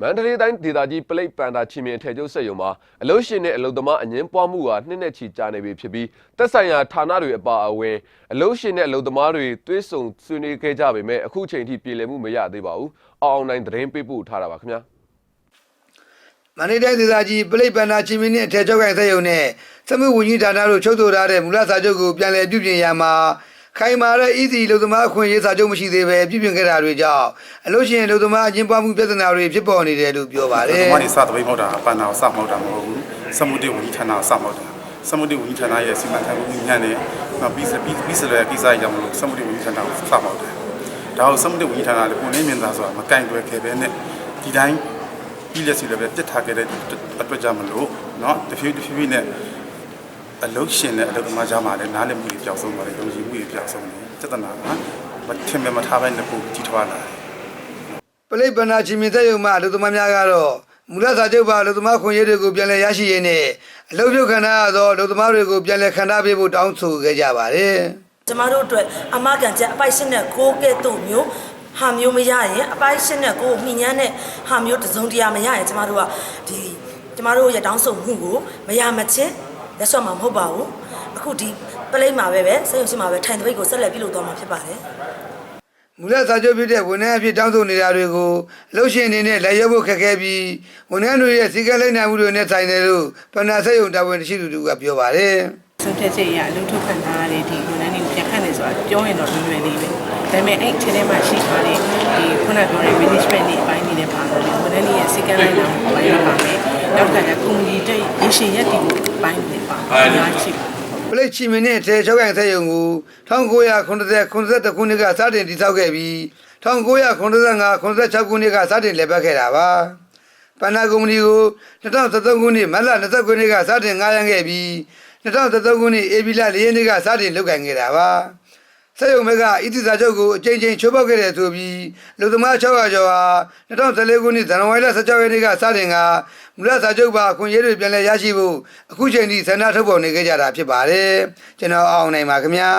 မန္တလေးတိုင်းဒေသကြီးပလိတ်ပန်တာချီမင်ထဲကျုပ်ဆက်ယုံမှာအလုရှင်နဲ့အလုသမားအငင်းပွားမှုဟာနှစ်နဲ့ချီကြာနေပြီဖြစ်ပြီးသက်ဆိုင်ရာဌာနတွေအပါအဝင်အလုရှင်နဲ့အလုသမားတွေတွဲဆုံဆွေးနွေးခဲ့ကြပေမဲ့အခုချိန်ထိပြည်လည်မှုမရသေးပါဘူး။အောင်အောင်နိုင်သတင်းပေးပို့ထားတာပါခင်ဗျာ။မန္တလေးတိုင်းဒေသကြီးပလိပ်ပန္နာချင်းမင်းနဲ့အထက်ကျောက်ကိုင်သက်ယုံနဲ့စမှုဝန်ကြီးဌာနတို့ချုပ်ဆိုထားတဲ့မူလစာချုပ်ကိုပြန်လည်ပြုပြင်ရမှာ ခိုင်မာတဲ့ EC လူသမားအခွင့်အရေးစာချုပ်မရှိသေးပဲပြုပြင်ခဲ့တာတွေကြောင့်အလို့ရှိရင်လူသမားအချင်းပွားမှုပြဿနာတွေဖြစ်ပေါ်နေတယ်လို့ပြောပါတ ဒီ ယ် မှာနေစသပိတ်မောက်တာပန်နာကိုစမောက်တာမဟုတ်ဘူးစမှုတေဝန်ကြီးဌာနကိုစမောက်တာစမှုတေဝန်ကြီးဌာနရဲ့စီမံခန့်ခွဲမှုညံ့နဲ့နောက်ပြီးပြီးပြီးစလွယ်ကိစ္စကြောင့်မလို့စမှုတေဝန်ကြီးဌာနကိုစမောက်တယ်ဒါကိုစမှုတေဝန်ကြီးဌာနလည်းပုံနေမြင်သာဆိုတာမကန့်ကွယ်ခဲ့ပဲနဲ့ဒီတိုင်းပြီးလက်စီလည်းပဲပြစ်ထားခဲ့တဲ့အတွက်ကြောင့်မလို့เนาะတဖြည်းတဖြည်းနဲ့ အလုရှင်နဲ့အလုသမားကြားမှာလည်းနားလည်မှုတွေပြောင်းဆုံးပါတယ်ယုံကြည်မှုတွေပြောင်းဆုံးတယ်စက်တနာကမထင်မဲ့မထားပဲနဲ့ပုံကြီးထွားလာတယ်ပလိပ်ပန္နာချင်းမင်းသက်ယုံမှာလူသမားများကတော့မူလစာချုပ်ပါလူသမားခွင့်ရေးတွေကိုပြန်လည်ရရှိရင်းနဲ့အလုပ်ပြုတ်ခန္ဓာရသောလူသမားတွေကိုပြန်လည်ခန္ဓာပေးဖို့တောင်းဆိုခဲ့ကြပါတယ်ကျမတို့အတွက်အမကန်ချက်အပိုက်ရှင်းတဲ့ကိုကဲ့သို့မျိုးဟာမျိုးမရရင်အပိုက်ရှင်းတဲ့ကိုမိညာနဲ့ဟာမျိုးတစုံတရာမရရင်ကျမတို့ကဒီကျမတို့ရဲ့တောင်းဆိုမှုကိုမရမချင်း လက်ဆွတ်မှာမဟုတ်ပါဘူးအခုဒီပလိမ့်မှာပဲပဲစိတ်ရုံရှိမှာပဲထိုင်တပိတ်ကိုဆက်လက်ပြုလုပ်သွားမှာဖြစ်ပါတယ်မူလစာချုပ်ဖြစ်တဲ့ဝန်ထမ်းအဖြစ်တောင်းဆိုနေတာတွေကိုအလုပ်ရှင်အနေနဲ့လက်ရွပ်ဖို့ခက်ခဲပြီးဝန်ထမ်းတွေရဲ့စီကံလိုက်နိုင်မှုတွေနဲ့ဆိုင်တယ်လို့ပန္နာဆက်ယုံတာဝန်ရှိသူတို့ကပြောပါတယ်ဆုံးဖြတ်ချက်အရအလုပ်ထုတ်ခံထားရတဲ့ဒီဝန်ထမ်းတွေကိုပြန်ခန့်နေဆိုတာပြောရင်တော့လွယ်လွယ်လေးပဲဒါပေမဲ့အဲ့ထဲထဲမှာရှိထားတဲ့ဒီခုနပြောတဲ့ management တွေအပိုင်းတွေနဲ့ပါတော့ဝန်ထမ်းတွေရဲ့စီကံလိုက်နိုင်မှုအပိုင်းတွေပါမယ် နောက်ကကျကုမ္ပဏီတဲ့ရရှိရက်တီကိုအပိုင်းတွေပါအများကြီးပါပလိတ်ချီမင်းနဲ့ထဲ၆ခိုင်ဆက်ယုံကို1990 91ခုနှစ်ကစတင်တည်ဆောက်ခဲ့ပြီး1995 96ခုနှစ်ကစတင်လည်ပတ်ခဲ့တာပါပန္နာကုမ္ပဏီကို2013ခုနှစ်မတ်လ29ခုနှစ်ကစတင်ငှားရမ်းခဲ့ပြီး2013ခုနှစ်ဧပြီလ4ရက်နေ့ကစတင်လုပ်ကိုင်ခဲ့တာပါ ဆက်ယုံမဲကဣတိစာချုပ်ကိုအကြိမ်ကြိမ်ချိုးပေါက်ခဲ့တယ်ဆိုပြီးလူသမား600ကျော်ဟာ2014ခုနှစ်ဇန်နဝါရီလ16ရက်နေ့ကစတင်ကမူလစာချုပ်ပါအခွင့်အရေးတွေပြန်လည်ရရှိဖို့အခုချိန်ထိဆန္ဒထုတ်ဖော်နေကြတာဖြစ်ပါတယ်ကျွန်တော်အောင်နိုင်ပါခင်ဗျာ